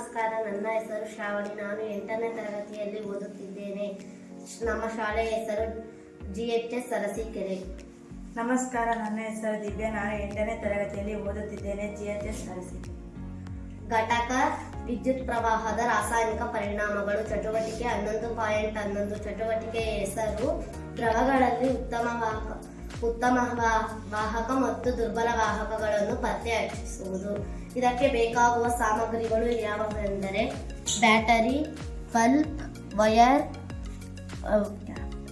ನಮಸ್ಕಾರ. ನನ್ನ ಹೆಸರು ಶ್ರಾವಣಿ. ನಾನು ಎಂಟನೇ ತರಗತಿಯಲ್ಲಿ ಓದುತ್ತಿದ್ದೇನೆ. ನಮ್ಮ ಶಾಲೆಯ ಹೆಸರು ಜಿ ಎಚ್ ಎಸ್ ಅರಸಿಕೆರೆ ನಮಸ್ಕಾರ. ನನ್ನ ಹೆಸರು ದಿವ್ಯ. ನಾನು ಎಂಟನೇ ತರಗತಿಯಲ್ಲಿ ಓದುತ್ತಿದ್ದೇನೆ ಜಿ ಎಚ್ ಎಸ್ ಅರಸೀಕೆರೆ ಘಟಕ ವಿದ್ಯುತ್ ಪ್ರವಾಹದ ರಾಸಾಯನಿಕ ಪರಿಣಾಮಗಳು ಚಟುವಟಿಕೆ ಹನ್ನೊಂದು ಪಾಯಿಂಟ್ ಹನ್ನೊಂದು ಚಟುವಟಿಕೆಯ ಹೆಸರು ದ್ರವಗಳಲ್ಲಿ ಉತ್ತಮವಾಗ ಉತ್ತಮ ವಾಹಕ ಮತ್ತು ದುರ್ಬಲ ವಾಹಕಗಳನ್ನು ಪತ್ತೆ ಹಚ್ಚಿಸುವುದು ಇದಕ್ಕೆ ಬೇಕಾಗುವ ಸಾಮಗ್ರಿಗಳು ಯಾವುವೆಂದರೆ ಬ್ಯಾಟರಿ, ಬಲ್ಬ್ ವಯರ್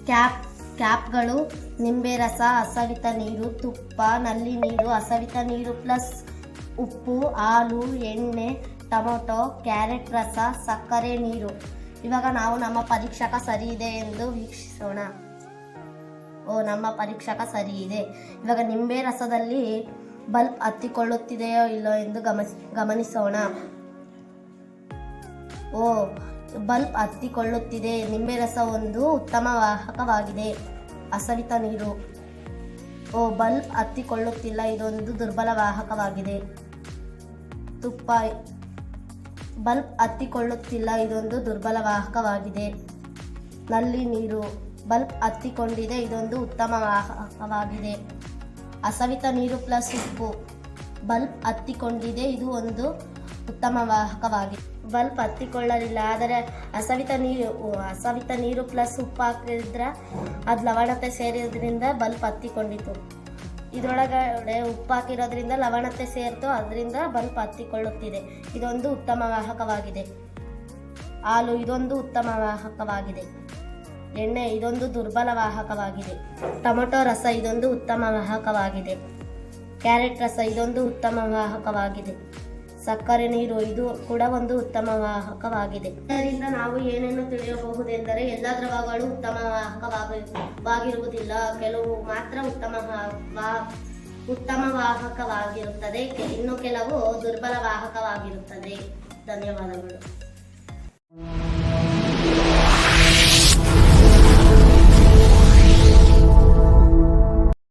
ಕ್ಯಾಪ್, ಕ್ಯಾಪ್ಗಳು, ನಿಂಬೆ ರಸ ಹಸವಿತ ನೀರು, ತುಪ್ಪ, ನಲ್ಲಿ ನೀರು ಹಸವಿತ ನೀರು ಪ್ಲಸ್ ಉಪ್ಪು, ಹಾಲು, ಎಣ್ಣೆ, ಟೊಮೊಟೊ, ಕ್ಯಾರೆಟ್ ರಸ, ಸಕ್ಕರೆ ನೀರು. ಇವಾಗ ನಾವು ನಮ್ಮ ಪರೀಕ್ಷಕ ಸರಿ ಇದೆ ಎಂದು ವೀಕ್ಷಿಸೋಣ. ಓ, ನಮ್ಮ ಪರೀಕ್ಷಕ ಸರಿ ಇದೆ ಇವಾಗ ನಿಂಬೆ ರಸದಲ್ಲಿ ಬಲ್ಬ್ ಹತ್ತಿಕೊಳ್ಳುತ್ತಿದೆಯೋ ಇಲ್ಲೋ ಎಂದು ಗಮನಿಸ್ ಗಮನಿಸೋಣ. ಓ, ಬಲ್ಬ್ ಹತ್ತಿಕೊಳ್ಳುತ್ತಿದೆ. ನಿಂಬೆ ರಸ ಒಂದು ಉತ್ತಮ ವಾಹಕವಾಗಿದೆ. ಅಸವಿತ ನೀರು. ಓ, ಬಲ್ಬ್ ಹತ್ತಿಕೊಳ್ಳುತ್ತಿಲ್ಲ. ಇದೊಂದು ದುರ್ಬಲ ವಾಹಕವಾಗಿದೆ. ತುಪ್ಪ. ಬಲ್ಬ್ ಹತ್ತಿಕೊಳ್ಳುತ್ತಿಲ್ಲ. ಇದೊಂದು ದುರ್ಬಲ ವಾಹಕವಾಗಿದೆ. ನಲ್ಲಿ ನೀರು. ಬಲ್ಬ್ ಹತ್ತಿಕೊಂಡಿದೆ. ಇದೊಂದು ಉತ್ತಮ ವಾಹಕವಾಗಿದೆ. ಅಸವಿತ ನೀರು ಪ್ಲಸ್ ಉಪ್ಪು. ಬಲ್ಬ್ ಹತ್ತಿಕೊಂಡಿದೆ. ಇದು ಒಂದು ಉತ್ತಮ ವಾಹಕವಾಗಿದೆ. ಬಲ್ಬ್ ಹತ್ತಿಕೊಳ್ಳಲಿಲ್ಲ, ಆದರೆ ಅಸವಿತ ನೀರು ಅಸವಿತ ನೀರು ಪ್ಲಸ್ ಉಪ್ಪು ಹಾಕಿದ್ರೆ ಅದು ಲವಣತೆ ಸೇರಿದ್ರಿಂದ ಬಲ್ಬ್ ಹತ್ತಿಕೊಂಡಿತು ಇದರೊಳಗಡೆ ಉಪ್ಪು ಹಾಕಿರೋದ್ರಿಂದ ಲವಣತೆ ಸೇರ್ತು, ಅದರಿಂದ ಬಲ್ಬ್ ಹತ್ತಿಕೊಳ್ಳುತ್ತಿದೆ. ಇದೊಂದು ಉತ್ತಮ ವಾಹಕವಾಗಿದೆ. ಹಾಲು, ಇದೊಂದು ಉತ್ತಮ ವಾಹಕವಾಗಿದೆ. ಎಣ್ಣೆ ಇದೊಂದು ದುರ್ಬಲ ವಾಹಕವಾಗಿದೆ ಟೊಮೊಟೊ ರಸ ಇದೊಂದು ಉತ್ತಮ ವಾಹಕವಾಗಿದೆ ಕ್ಯಾರೆಟ್ ರಸ ಇದೊಂದು ಉತ್ತಮ ವಾಹಕವಾಗಿದೆ ಸಕ್ಕರೆ ನೀರು ಇದು ಕೂಡ ಒಂದು ಉತ್ತಮ ವಾಹಕವಾಗಿದೆ ಇದರಿಂದ ನಾವು ಏನೇನು ತಿಳಿಯಬಹುದೆಂದರೆ ಎಲ್ಲ ದ್ರವಗಳು ಉತ್ತಮ ವಾಹಕವಾಗಿರುವುದಿಲ್ಲ ಕೆಲವು ಮಾತ್ರ ಉತ್ತಮ ಉತ್ತಮ ವಾಹಕವಾಗಿರುತ್ತದೆ ಇನ್ನು ಕೆಲವು ದುರ್ಬಲ ವಾಹಕವಾಗಿರುತ್ತದೆ ಧನ್ಯವಾದಗಳು.